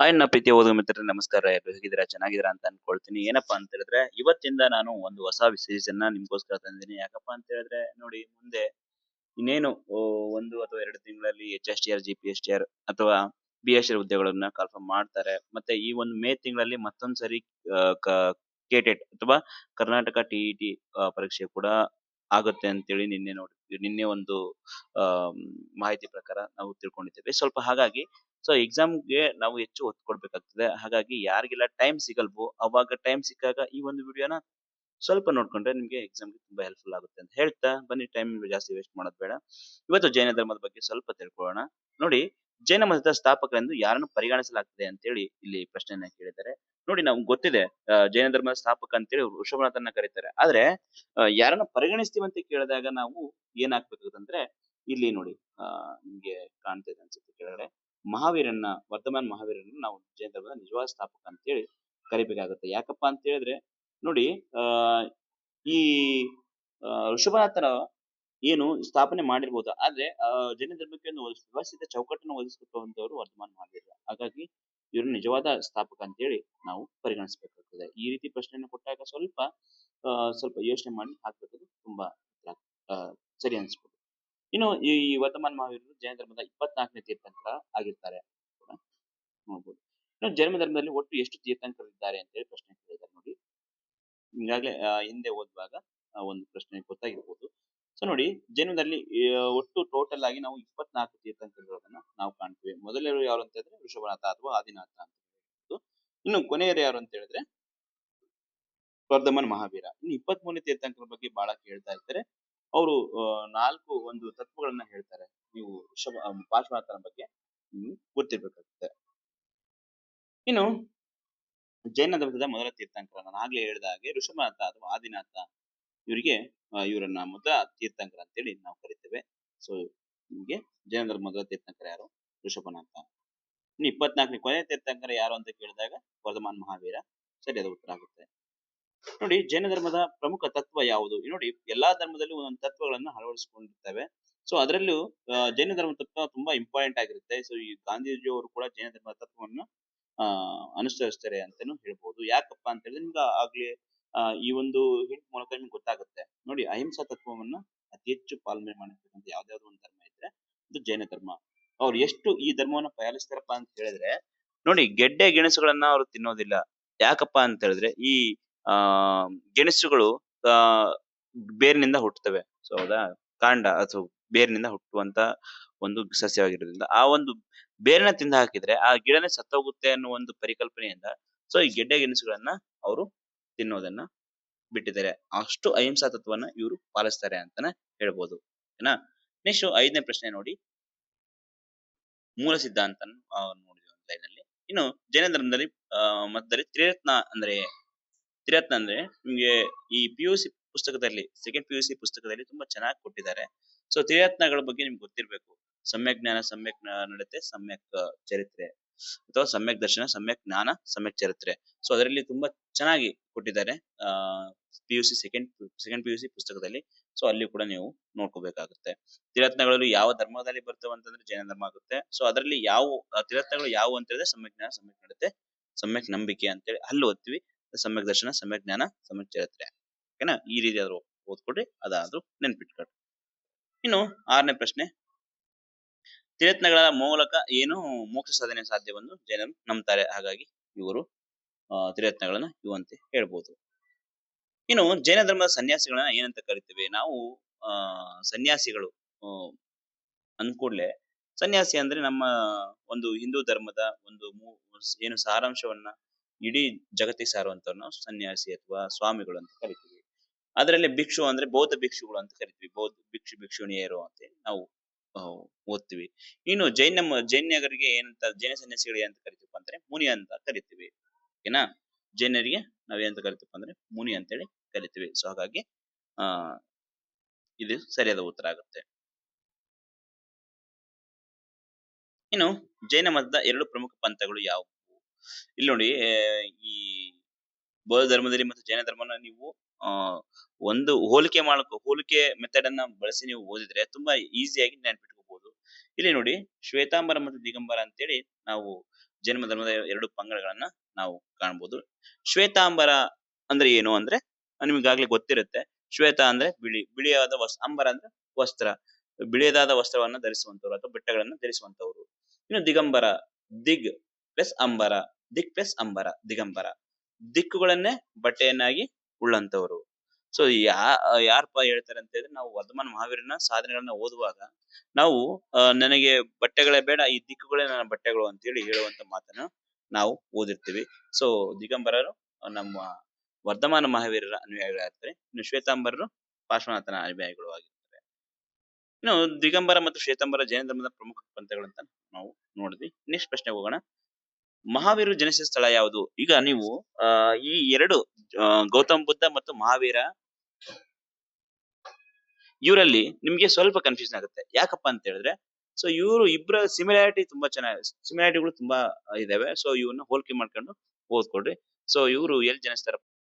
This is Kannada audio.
ಹಾಯ್ ಪ್ರೀತಿಯ ಓದುವ ಮಿತ್ರರೇ, ನಮಸ್ಕಾರ. ಎಲ್ಲರೂ ಹೇಗಿದ್ದೀರಾ? ಚೆನ್ನಾಗಿದ್ದೀರಾ ಅಂತ ಅನ್ಕೊಳ್ತೀನಿ. ಏನಪ್ಪಾ ಅಂತ ಹೇಳಿದ್ರೆ, ಇವತ್ತಿಂದ ನಾನು ಒಂದು ಹೊಸ ಸೀರೀಸ್ ಅನ್ನ ನಿಮ್ಗೋಸ್ಕರ ತಂದಿದ್ದೀನಿ. ಯಾಕಪ್ಪ ಅಂತ ಹೇಳಿದ್ರೆ, ನೋಡಿ, ಮುಂದೆ ಇನ್ನೇನು ಒಂದು ಅಥವಾ ಎರಡು ತಿಂಗಳಲ್ಲಿ H S T R G P S T R ಅಥವಾ ಬಿ ಎಸ್ ಆರ್ ಹುದ್ದೆಗಳನ್ನ ಕನ್ಫರ್ಮ್ ಮಾಡ್ತಾರೆ. ಮತ್ತೆ ಈ ಒಂದು ಮೇ ತಿಂಗಳಲ್ಲಿ ಮತ್ತೊಂದ್ ಸರಿ ಕೇಟೆಟ್ ಅಥವಾ ಕರ್ನಾಟಕ ಟಿ ಇ ಟಿ ಪರೀಕ್ಷೆ ಕೂಡ ಆಗುತ್ತೆ ಅಂತೇಳಿ ನಿನ್ನೆ ನೋಡಿ, ನಿನ್ನೆ ಒಂದು ಮಾಹಿತಿ ಪ್ರಕಾರ ನಾವು ತಿಳ್ಕೊಂಡಿದ್ದೇವೆ. ಸ್ವಲ್ಪ ಹಾಗಾಗಿ ಸೊ ಎಕ್ಸಾಮ್ಗೆ ನಾವು ಹೆಚ್ಚು ಒತ್ತು ಕೊಡ್ಬೇಕಾಗ್ತದೆ. ಹಾಗಾಗಿ ಯಾರಿಗೆಲ್ಲ ಟೈಮ್ ಸಿಗಲ್ವೋ, ಅವಾಗ ಟೈಮ್ ಸಿಕ್ಕಾಗ ಈ ಒಂದು ವಿಡಿಯೋನ ಸ್ವಲ್ಪ ನೋಡ್ಕೊಂಡ್ರೆ ನಿಮ್ಗೆ ಎಕ್ಸಾಮ್ಗೆ ತುಂಬಾ ಹೆಲ್ಪ್ಫುಲ್ ಆಗುತ್ತೆ ಅಂತ ಹೇಳ್ತಾ ಬನ್ನಿ. ಟೈಮ್ ಜಾಸ್ತಿ ವೇಸ್ಟ್ ಮಾಡೋದು ಬೇಡ. ಇವತ್ತು ಜೈನ ಧರ್ಮದ ಬಗ್ಗೆ ಸ್ವಲ್ಪ ತಿಳ್ಕೊಳ್ಳೋಣ. ನೋಡಿ, ಜೈನ ಮತದ ಸ್ಥಾಪಕರೆಂದು ಯಾರನ್ನು ಪರಿಗಣಿಸಲಾಗ್ತದೆ ಅಂತೇಳಿ ಇಲ್ಲಿ ಪ್ರಶ್ನೆಯನ್ನ ಕೇಳಿದ್ದಾರೆ. ನೋಡಿ, ನಮ್ಗೆ ಗೊತ್ತಿದೆ ಜೈನ ಧರ್ಮದ ಸ್ಥಾಪಕ ಅಂತೇಳಿ ವೃಷಭನಾಥನ್ನ ಕರೀತಾರೆ. ಆದ್ರೆ ಯಾರನ್ನು ಪರಿಗಣಿಸ್ತೀವಿ ಅಂತ ಕೇಳಿದಾಗ ನಾವು ಏನಾಗ್ಬೇಕಂದ್ರೆ ಇಲ್ಲಿ ನೋಡಿ, ಆ, ನಿಮ್ಗೆ ಕಾಣ್ತಾ ಅನ್ಸುತ್ತೆ ಕೆಳಗಡೆ. ಮಹಾವೀರನ್ನ, ವರ್ಧಮಾನ್ ಮಹಾವೀರನ್ನ ನಾವು ಜೈನ ಧರ್ಮದ ನಿಜವಾದ ಸ್ಥಾಪಕ ಅಂತೇಳಿ ಕರಿಬೇಕಾಗುತ್ತೆ. ಯಾಕಪ್ಪ ಅಂತ ಹೇಳಿದ್ರೆ ನೋಡಿ, ಆ, ಈ ಋಷಭನಾಥನ ಏನು ಸ್ಥಾಪನೆ ಮಾಡಿರ್ಬೋದು. ಆದ್ರೆ ಜೈನ ಧರ್ಮಕ್ಕೆ ಒಂದು ವ್ಯವಸ್ಥಿತ ಚೌಕಟ್ಟನ್ನು ಒದಗಿಸಿಕೊಟ್ಟಂತವರು ವರ್ಧಮಾನ್ ಮಹಾವೀರ ಹಾಗಾಗಿ, ಇವರು ನಿಜವಾದ ಸ್ಥಾಪಕ ಅಂತೇಳಿ ನಾವು ಪರಿಗಣಿಸಬೇಕಾಗ್ತದೆ. ಈ ರೀತಿ ಪ್ರಶ್ನೆಯನ್ನು ಕೊಟ್ಟಾಗ ಸ್ವಲ್ಪ ಸ್ವಲ್ಪ ಯೋಚನೆ ಮಾಡಿ ಹಾಕ್ಬೇಕು ತುಂಬಾ ಸರಿ ಅನ್ಸ್ಬೋದು ಇನ್ನು ಈ ವರ್ತಮಾನ ಮಹಾವೀರರು ಜೈನ ಧರ್ಮದ ಇಪ್ಪತ್ನಾಲ್ಕನೇ ತೀರ್ಥಂಕರ ಆಗಿರ್ತಾರೆ ನೋಡ್ಬೋದು. ಇನ್ನು ಜೈನ ಧರ್ಮದಲ್ಲಿ ಒಟ್ಟು ಎಷ್ಟು ತೀರ್ಥಂಕರು ಇದ್ದಾರೆ ಅಂತೇಳಿ ಪ್ರಶ್ನೆ ಕೇಳಿದ್ದಾರೆ ನೋಡಿ. ಈಗಾಗಲೇ ಹಿಂದೆ ಓದುವಾಗ ಒಂದು ಪ್ರಶ್ನೆ ಗೊತ್ತಾಗಿರ್ಬೋದು. ಸೊ ನೋಡಿ, ಜೈನದಲ್ಲಿ ಒಟ್ಟು ಟೋಟಲ್ ಆಗಿ ನಾವು ಇಪ್ಪತ್ನಾಲ್ಕು ತೀರ್ಥಂಕರಗಳನ್ನ ನಾವು ಕಾಣ್ತೀವಿ. ಮೊದಲನೇವರು ಯಾರು ಅಂತ ಹೇಳಿದ್ರೆ ಋಷಭನಾಥ ಅಥವಾ ಆದಿನಾಥ ಅಂತ ಇನ್ನು ಕೊನೆಯರು ಯಾರು ಅಂತ ಹೇಳಿದ್ರೆ, ವರ್ಧಮನ್ ಮಹಾವೀರ. ಇನ್ನು ಇಪ್ಪತ್ತ್ ಮೂರನೇ ತೀರ್ಥಂಕರ ಬಗ್ಗೆ ಬಹಳ ಕೇಳ್ತಾ ಇರ್ತಾರೆ. ಅವರು ನಾಲ್ಕು ಒಂದು ತತ್ವಗಳನ್ನ ಹೇಳ್ತಾರೆ. ನೀವು ಋಷಭ ಪಾರ್ಶ್ವನಾಥನ ಬಗ್ಗೆ ಗೊತ್ತಿರ್ಬೇಕಾಗುತ್ತೆ. ಇನ್ನು, ಜೈನ ಧರ್ಮದ ಮೊದಲ ತೀರ್ಥಂಕರ ನಾನು ಆಗ್ಲೇ ಹೇಳಿದ ಹಾಗೆ ಋಷಭನಾಥ ಅಥವಾ ಆದಿನಾಥ ಇವರಿಗೆ ಇವರನ್ನ ಮೊದಲ ತೀರ್ಥಂಕರ ಅಂತೇಳಿ ನಾವು ಕರಿತೇವೆ. ಸೊ ನಿಮಗೆ ಜೈನ ಧರ್ಮದ ಮೊದಲ ತೀರ್ಥಂಕರ ಯಾರು? ಋಷಭನಾಥ. ಇನ್ನು ಇಪ್ಪತ್ನಾಲ್ಕನೇ ಕೊನೆಯ ತೀರ್ಥಂಕರ ಯಾರು ಅಂತ ಕೇಳಿದಾಗ ವರ್ಧಮಾನ್ ಮಹಾವೀರ. ಸರಿಯಾದ ಉತ್ತರ ಆಗುತ್ತೆ. ನೋಡಿ ಜೈನ ಧರ್ಮದ ಪ್ರಮುಖ ತತ್ವ ಯಾವುದು? ನೋಡಿ, ಎಲ್ಲಾ ಧರ್ಮದಲ್ಲೂ ಒಂದೊಂದು ತತ್ವಗಳನ್ನ ಅಳವಡಿಸಿಕೊಂಡಿರ್ತವೆ. ಸೊ ಅದರಲ್ಲೂ ಜೈನ ಧರ್ಮ ತತ್ವ ತುಂಬಾ ಇಂಪಾರ್ಟೆಂಟ್ ಆಗಿರುತ್ತೆ. ಸೊ ಈ ಗಾಂಧೀಜಿ ಅವರು ಕೂಡ ಜೈನ ಧರ್ಮದ ತತ್ವವನ್ನು ಅನುಸರಿಸ್ತಾರೆ ಅಂತಾನು ಹೇಳ್ಬೋದು. ಯಾಕಪ್ಪ ಅಂತ ಹೇಳಿದ್ರೆ, ನಿಮ್ಗೆ ಆಗ್ಲೇ ಈ ಒಂದು ಹಿಂಟ್ ಮೂಲಕ ನಿಮ್ಗೆ ಗೊತ್ತಾಗುತ್ತೆ. ನೋಡಿ, ಅಹಿಂಸಾ ತತ್ವವನ್ನ ಅತಿ ಹೆಚ್ಚು ಪಾಲನೆ ಮಾಡಿರ್ತಕ್ಕಂಥ ಯಾವ್ದಾದ್ರು ಒಂದು ಧರ್ಮ ಇದ್ರೆ, ಅದು ಜೈನ ಧರ್ಮ ಅವ್ರು ಎಷ್ಟು ಈ ಧರ್ಮವನ್ನ ಪಾಲಿಸ್ತಾರಪ್ಪ ಅಂತ ಹೇಳಿದ್ರೆ, ನೋಡಿ, ಗೆಡ್ಡೆ ಗೆಣಸುಗಳನ್ನ ಅವರು ತಿನ್ನೋದಿಲ್ಲ. ಯಾಕಪ್ಪ ಅಂತ ಹೇಳಿದ್ರೆ, ಈ ಆ, ಗೆಣಸುಗಳು ಬೇರಿನಿಂದ ಹುಟ್ಟುತ್ತವೆ. ಸೊ ಹೌದಾ ಕಾಂಡ ಅಥವಾ ಬೇರಿನಿಂದ ಹುಟ್ಟುವಂತ ಒಂದು ಸಸ್ಯವಾಗಿರೋದ್ರಿಂದ ಆ ಒಂದು ಬೇರಿನ ತಿಂದ ಹಾಕಿದ್ರೆ ಆ ಗಿಡನೇ ಸತ್ತೋಗುತ್ತೆ ಅನ್ನೋ ಒಂದು ಪರಿಕಲ್ಪನೆಯಿಂದ ಸೊ, ಈ ಗೆಡ್ಡೆ ಗೆಣಸುಗಳನ್ನ ಅವರು ತಿನ್ನೋದನ್ನ ಬಿಟ್ಟಿದ್ದಾರೆ. ಅಷ್ಟು ಅಹಿಂಸಾ ತತ್ವವನ್ನ ಇವರು ಪಾಲಿಸ್ತಾರೆ ಅಂತಾನೆ ಹೇಳ್ಬೋದು. ಓಕೆನಾ ನೆಕ್ಸ್ಟ್ ಐದನೇ ಪ್ರಶ್ನೆ ನೋಡಿ. ಮೂಲ ಸಿದ್ಧಾಂತ ನೋಡಿದ್ವಿ ಇನ್ನು ಜೈನ ಧರ್ಮದಲ್ಲಿ ಅಹ್ ಮತದಲ್ಲಿ ತ್ರಿರತ್ನ ಅಂದ್ರೆ ತ್ರಿರತ್ನ ಅಂದ್ರೆ ನಿಮ್ಗೆ ಈ ಪಿ ಯು ಸಿ ಪುಸ್ತಕದಲ್ಲಿ ಸೆಕೆಂಡ್ ಪಿ ಯು ಸಿ ಪುಸ್ತಕದಲ್ಲಿ ತುಂಬಾ ಚೆನ್ನಾಗಿ ಕೊಟ್ಟಿದ್ದಾರೆ. ಸೊ ತಿರತ್ನಗಳ ಬಗ್ಗೆ ನಿಮ್ಗೆ ಗೊತ್ತಿರ್ಬೇಕು. ಸಮ್ಯಕ್ ಜ್ಞಾನ, ಸಮ್ಯಕ್ ನಡತೆ, ಸಮ್ಯಕ್ ಚರಿತ್ರೆ ಅಥವಾ ಸಮ್ಯಕ್ ದರ್ಶನ, ಸಮ್ಯಕ್ ಜ್ಞಾನ, ಸಮ್ಯಕ್ ಚರಿತ್ರೆ. ಸೊ ಅದರಲ್ಲಿ ತುಂಬಾ ಚೆನ್ನಾಗಿ ಕೊಟ್ಟಿದ್ದಾರೆ, ಆ P U C second second P U C ಪುಸ್ತಕದಲ್ಲಿ. ಸೊ ಅಲ್ಲಿ ಕೂಡ ನೀವು ನೋಡ್ಕೋಬೇಕಾಗುತ್ತೆ. ತಿರತ್ನಗಳಲ್ಲಿ ಯಾವ ಧರ್ಮದಲ್ಲಿ ಬರ್ತವೆ ಅಂತಂದ್ರೆ ಜೈನ ಧರ್ಮ ಆಗುತ್ತೆ. ಸೊ ಅದರಲ್ಲಿ ಯಾವ, ತಿರತ್ನಗಳು ಯಾವ ಅಂತ ಹೇಳಿದ್ರೆ ಸಮ್ಯಕ್ ಜ್ಞಾನ, ಸಮ್ಯಕ್ ನಡತೆ, ಸಮ್ಯಕ್ ನಂಬಿಕೆ ಅಂತೇಳಿ ಅಲ್ಲಿ ಓದ್ತೀವಿ. ಸಮ್ಯಕ್ ದರ್ಶನ ಸಮ್ಯಕ್ ಜ್ಞಾನ ಸಮ್ಯಕ್ ಚರಿತ್ರೆ. ಓಕೆನಾ? ಈ ರೀತಿ ಆದ್ರೂ ಓದ್ಕೊಡ್ರಿ ಅದಾದ್ರೂ ನೆನ್ಪಿಟ್ಕೊಳ್ರಿ. ಇನ್ನು ಆರನೇ ಪ್ರಶ್ನೆ. ತಿರತ್ನಗಳ ಮೂಲಕ ಏನು ಮೋಕ್ಷ ಸಾಧನೆ ಸಾಧ್ಯವೆಂದು ಜೈನರು ನಂಬ್ತಾರೆ. ಹಾಗಾಗಿ ಇವರು ಆ, ತ್ರಿರತ್ನಗಳನ್ನ ಇವಂತೆ ಹೇಳ್ಬೋದು. ಇನ್ನು ಜೈನ ಧರ್ಮದ ಸನ್ಯಾಸಿಗಳನ್ನ ಏನಂತ ಕರಿತೇವೆ? ನಾವು ಆ ಸನ್ಯಾಸಿಗಳು ಅಂದ್ಕೂಡ್ಲೆ ಸನ್ಯಾಸಿ ಅಂದ್ರೆ ನಮ್ಮ ಒಂದು ಹಿಂದೂ ಧರ್ಮದ ಒಂದು ಏನು ಸಾರಾಂಶವನ್ನ ಇಡೀ ಜಗತ್ತಿಗೆ ಸಾರುವಂತವ್ರು ನಾವು ಸನ್ಯಾಸಿ ಅಥವಾ ಸ್ವಾಮಿಗಳು ಅಂತ ಕರಿತೀವಿ. ಅದರಲ್ಲಿ ಭಿಕ್ಷು ಅಂದ್ರೆ ಬೌದ್ಧ ಭಿಕ್ಷುಗಳು ಅಂತ ಕರಿತೀವಿ. ಬೌದ್ಧ ಭಿಕ್ಷು ಭಿಕ್ಷುಣಿಯರು ಅಂತ ಹೇಳಿ ನಾವು ಓದ್ತೀವಿ. ಇನ್ನು ಜೈನ ಜೈನ್ಯಗರಿಗೆ ಏನಂತ, ಜೈನ ಸನ್ಯಾಸಿಗಳಿಗೆ ಅಂತ ಕರಿತೀವಿ ಅಂದ್ರೆ ಮುನಿ ಅಂತ ಕರಿತೀವಿ. ಓಕೆನಾ? ಜೈನರಿಗೆ ನಾವೇನಂತ ಕರಿತೀವಿ ಅಂದ್ರೆ ಮುನಿ ಅಂತೇಳಿ ಕರಿತೀವಿ. ಸೊ ಹಾಗಾಗಿ, ಆ, ಇದು ಸರಿಯಾದ ಉತ್ತರ ಆಗುತ್ತೆ. ಇನ್ನು ಜೈನ ಮತದ ಎರಡು ಪ್ರಮುಖ ಪಂಥಗಳು ಯಾವುವು ಇಲ್ಲಿ ನೋಡಿ ಈ ಬೌದ್ಧ ಧರ್ಮದಲ್ಲಿ ಮತ್ತು ಜೈನ ಧರ್ಮನ ನೀವು ಒಂದು ಹೋಲಿಕೆ ಮಾಡಕ್, ಹೋಲಿಕೆ ಮೆಥಡ್ ಅನ್ನ ಬಳಸಿ ನೀವು ಓದಿದ್ರೆ ತುಂಬಾ ಈಸಿಯಾಗಿ ನೆನ್ಪಿಟ್ಕೋಬಹುದು ಇಲ್ಲಿ ನೋಡಿ, ಶ್ವೇತಾಂಬರ ಮತ್ತು ದಿಗಂಬರ ಅಂತೇಳಿ ನಾವು ಜೈನ ಧರ್ಮದ ಎರಡು ಪಂಗಡಗಳನ್ನ ನಾವು ಕಾಣಬಹುದು ಶ್ವೇತಾಂಬರ ಅಂದ್ರೆ ಏನು ಅಂದ್ರೆ, ನಿಮ್ಗಾಗ್ಲೇ ಗೊತ್ತಿರುತ್ತೆ. ಶ್ವೇತ ಅಂದ್ರೆ ಬಿಳಿ, ಬಿಳಿಯಾದ ವಸ್ತ್ರ ಅಂಬರ ಅಂದ್ರೆ ವಸ್ತ್ರ, ಬಿಳಿಯದಾದ ವಸ್ತ್ರವನ್ನ ಧರಿಸುವಂತವ್ರು ಅಥವಾ ಬೆಟ್ಟಗಳನ್ನ ಧರಿಸುವಂತವ್ರು. ಇನ್ನು ದಿಗಂಬರ, ದಿಗ್ ಪ್ಲಸ್ ಅಂಬರ. ದಿಕ್ ಪ್ಲಸ್ ಅಂಬರ, ದಿಗಂಬರ. ದಿಕ್ಕುಗಳನ್ನೇ ಬಟ್ಟೆಯನ್ನಾಗಿ ಉಳ್ಳಂತವರು ಸೊ ಯಾ ಯಾರಪ್ಪ ಹೇಳ್ತಾರೆ ಅಂತ ಹೇಳಿದ್ರೆ, ನಾವು ವರ್ಧಮಾನ ಮಹಾವೀರನ ಸಾಧನೆಗಳನ್ನ ಓದುವಾಗ ನಾವು ನನಗೆ ಬಟ್ಟೆಗಳೇ ಬೇಡ, ಈ ದಿಕ್ಕುಗಳೇ ನನ್ನ ಬಟ್ಟೆಗಳು ಅಂತೇಳಿ ಹೇಳುವಂತ ಮಾತನ್ನ ನಾವು ಓದಿರ್ತೀವಿ. ಸೊ ದಿಗಂಬರರು ನಮ್ಮ ವರ್ಧಮಾನ ಮಹಾವೀರರ ಅನುಯಾಯಿಗಳಾಗಿರ್ತಾರೆ ಇನ್ನು ಶ್ವೇತಾಂಬರರು ಪಾರ್ಶ್ವನಾಥನ ಅನುಯಾಯಿಗಳು ಆಗಿರ್ತಾರೆ. ಇನ್ನು ದಿಗಂಬರ ಮತ್ತು ಶ್ವೇತಾಂಬರ ಜೈನ ಧರ್ಮದ ಪ್ರಮುಖ ಪಂಥಗಳಂತ ನಾವು ನೋಡಿದ್ವಿ. ನೆಕ್ಸ್ಟ್ ಪ್ರಶ್ನೆಗೆ ಹೋಗೋಣ. ಮಹಾವೀರರು ಜನಿಸಿದ ಸ್ಥಳ ಯಾವುದು? ಈಗ ನೀವು ಈ ಎರಡು ಗೌತಮ್ ಬುದ್ಧ ಮತ್ತು ಮಹಾವೀರ, ಇವರಲ್ಲಿ ನಿಮ್ಗೆ ಸ್ವಲ್ಪ ಕನ್ಫ್ಯೂಷನ್ ಆಗುತ್ತೆ. ಯಾಕಪ್ಪ ಅಂತ ಹೇಳಿದ್ರೆ ಸೊ ಇವರು ಇಬ್ಬರ ಸಿಮಿಲಾರಿಟಿ ತುಂಬಾ ಚೆನ್ನಾಗಿ ಸಿಮಿಲಾರಿಟಿಗಳು ತುಂಬಾ ಇದಾವೆ. ಸೊ ಇವನ್ನ ಹೋಲಿಕೆ ಮಾಡ್ಕೊಂಡು ಓದ್ಕೊಡ್ರಿ ಸೊ ಇವರು ಎಲ್ಲಿ ಜನಿಸ್ತಾರ.